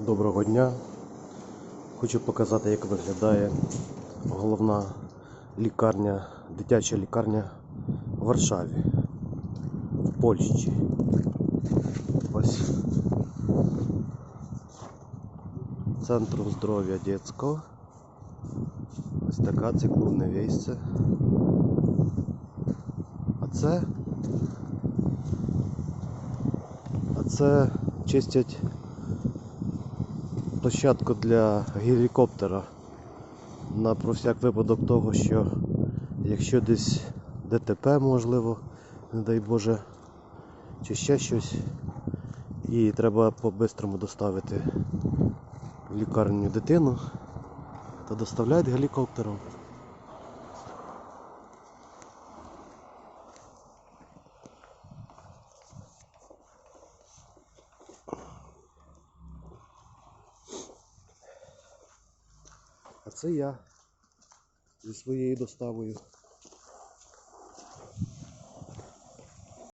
Доброго дня. Хочу показати, як виглядає головна лікарня, дитяча лікарня в Варшаві, в Польщі. Ось Центру здоров'я дитячого. Ось така це клубне місце. А це. А це чистять площадку для гелікоптера на про всяк випадок того, що якщо десь ДТП можливо, не дай Боже, чи ще щось, і треба по-бистрому доставити в лікарню дитину, то доставляють гелікоптером. А це я зі своєю доставою.